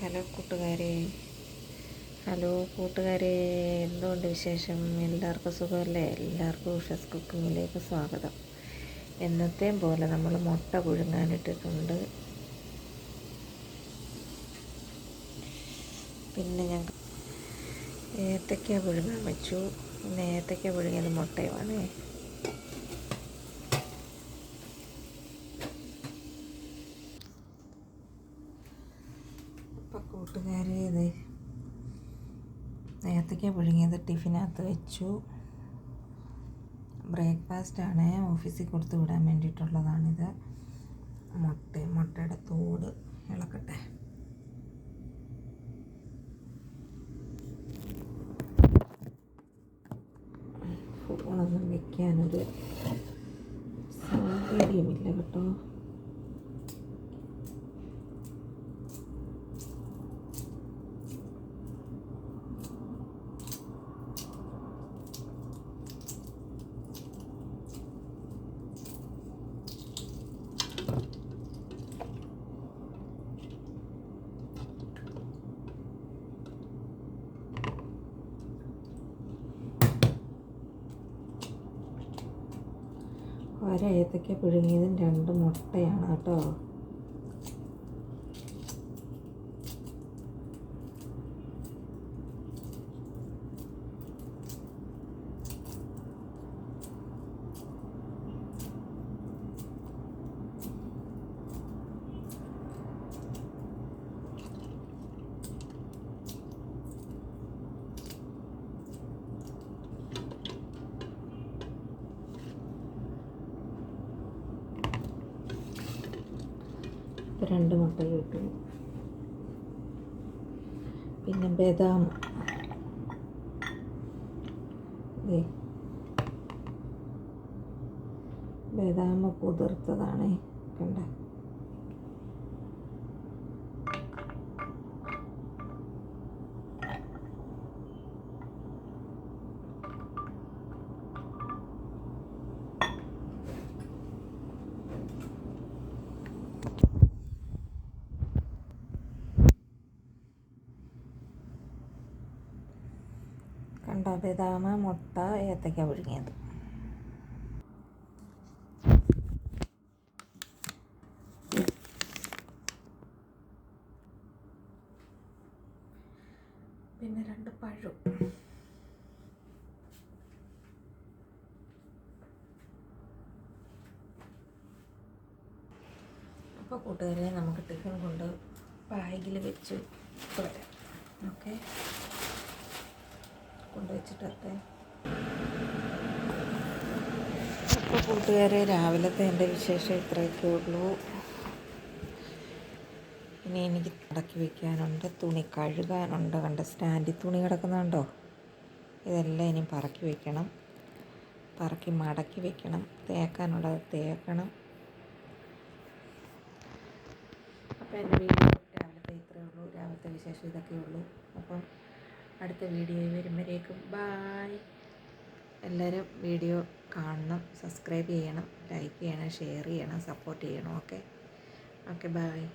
Hello കൂട്ടുകാരെ. Hello കൂട്ടുകാരെ എന്തുകൊണ്ട് വിശേഷം? എല്ലാവർക്കും സുഖമല്ലേ? എല്ലാവർക്കും ഉഷസ് കുക്കിങ്ങിലേക്ക് സ്വാഗതം. എന്നത്തെയും പോലെ നമ്മൾ മുട്ട പുഴുങ്ങാനിട്ടിട്ടുണ്ട്. പിന്നെ ഞാൻ ഏത്തക്ക പുഴുങ്ങാൻ വെച്ചു. പിന്നെ ഏത്തക്ക പുഴുങ്ങിയത് മുട്ടയുമാണ്. അപ്പം കൂട്ടുകാരെ ഇത് നേരത്തേക്ക് പുഴുങ്ങിയത് ടിഫിനകത്ത് വെച്ചു. ബ്രേക്ക്ഫാസ്റ്റാണ്. ഓഫീസിൽ കൊടുത്ത് വിടാൻ വേണ്ടിയിട്ടുള്ളതാണിത്. മുട്ട മുട്ടയുടെ തോട് ഇളക്കട്ടെ. ഫോണൊന്നും വെക്കാനൊരു സൗകര്യമില്ല കേട്ടോ. ഒര പിഴുങ്ങിയതും പുഴുങ്ങിയതും രണ്ട് മുട്ടയാണ് കേട്ടോ. രണ്ട് മുട്ട കിട്ടും. പിന്നെ ബദാം. ബദാം കുതിർത്തതാണ്. കണ്ട? കണ്ട? ഇതാണ് മുട്ട ഏത്തയ്ക്ക പുഴുങ്ങിയത്. പിന്നെ രണ്ട് പഴം. അപ്പോൾ കൂട്ടുകാരെ നമുക്ക് ടിഫിൻ കൊണ്ട് ബാഗിൽ വെച്ച് വരാം. ഓക്കെ? കൊണ്ടുവച്ചിട്ടൊക്കെ. അപ്പോൾ കൂട്ടുകാരെ രാവിലത്തെ എന്റെ വിശേഷം ഇത്രയൊക്കെ ഉള്ളൂ. ഇനി എനിക്ക് അടക്കി വെക്കാനുണ്ട് തുണി കഴുകാനുണ്ട്. കണ്ട സ്റ്റാൻഡിൽ തുണി കിടക്കുന്നുണ്ടോ? ഇതെല്ലാം ഇനി പറക്കി വെക്കണം. പറക്കി മടക്കി വെക്കണം. തേക്കാനുള്ളത് തേക്കണം. അപ്പോൾ എന്റെ വീഡിയോ രാവിലത്തെ ഇത്രയേ ഉള്ളൂ. രാവിലത്തെ വിശേഷം ഇതൊക്കെ ഉള്ളൂ. അപ്പം അടുത്ത വീഡിയോ വരുമ്പോഴേക്കും. ബായ് എല്ലാവരും വീഡിയോ കാണണം സബ്സ്ക്രൈബ് ചെയ്യണം ലൈക്ക് ചെയ്യണം ഷെയർ ചെയ്യണം സപ്പോർട്ട് ചെയ്യണം ഓക്കെ ഓക്കെ ബായ്